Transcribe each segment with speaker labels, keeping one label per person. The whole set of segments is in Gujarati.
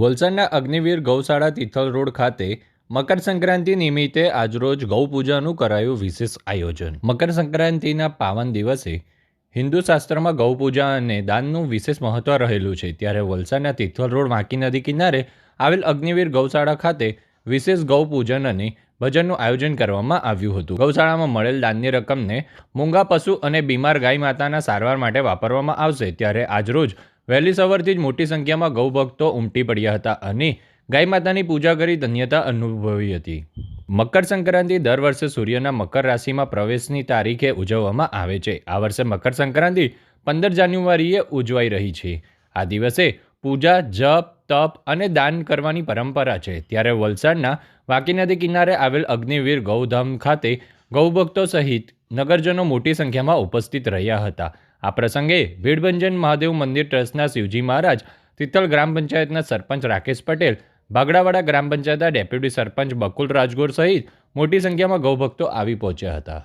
Speaker 1: વલસાડના અગ્નિવીર ગૌશાળા તિથલ રોડ ખાતે મકર સંક્રાંતિ નિમિત્તે આજરોજ ગૌપૂજાનું કરાયું વિશેષ આયોજન. મકર સંક્રાંતિના પાવન દિવસે હિન્દુ શાસ્ત્રમાં ગૌપૂજા અને દાનનું વિશેષ મહત્વ રહેલું છે. ત્યારે વલસાડના તિથલ રોડ વાંકી નદી કિનારે આવેલ અગ્નિવીર ગૌશાળા ખાતે વિશેષ ગૌપૂજન અને ભજનનું આયોજન કરવામાં આવ્યું હતું. ગૌશાળામાં મળેલ દાનની રકમને મૂંગા પશુ અને બીમાર ગાય માતાના સારવાર માટે વાપરવામાં આવશે. ત્યારે આજરોજ વહેલી સવારથી જ મોટી સંખ્યામાં ગૌભક્તો ઉમટી પડ્યા હતા અને ગાય માતાની પૂજા કરી ધન્યતા અનુભવી હતી. મકર સંક્રાંતિ દર વર્ષે સૂર્યના મકર રાશિમાં પ્રવેશની તારીખે ઉજવવામાં આવે છે. આ વર્ષે મકર સંક્રાંતિ પંદર જાન્યુઆરીએ ઉજવાઈ રહી છે. આ દિવસે પૂજા, જપ, તપ અને દાન કરવાની પરંપરા છે. ત્યારે વલસાડના વાંકી નદી કિનારે આવેલ અગ્નિવીર ગૌધામ ખાતે ગૌભક્તો સહિત નગરજનો મોટી સંખ્યામાં ઉપસ્થિત રહ્યા હતા. આ પ્રસંગે ભીડભંજન મહાદેવ મંદિર ટ્રસ્ટના શિવજી મહારાજ તિથલ ગ્રામ પંચાયતના સરપંચ રાકેશ પટેલ બાગડાવાડા ગ્રામ પંચાયતના ડેપ્યુટી સરપંચ બકુલ રાજગોર સહિત મોટી સંખ્યામાં ગૌભક્તો આવી પહોંચ્યા હતા.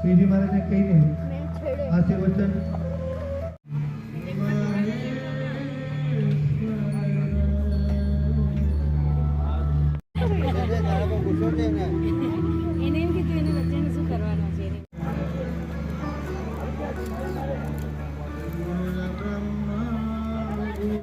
Speaker 2: શ્રીજી મહારાજને કહીને આશીર્વચન એને એમ કીધું એને બચ્ચાને શું કરવાનું છે?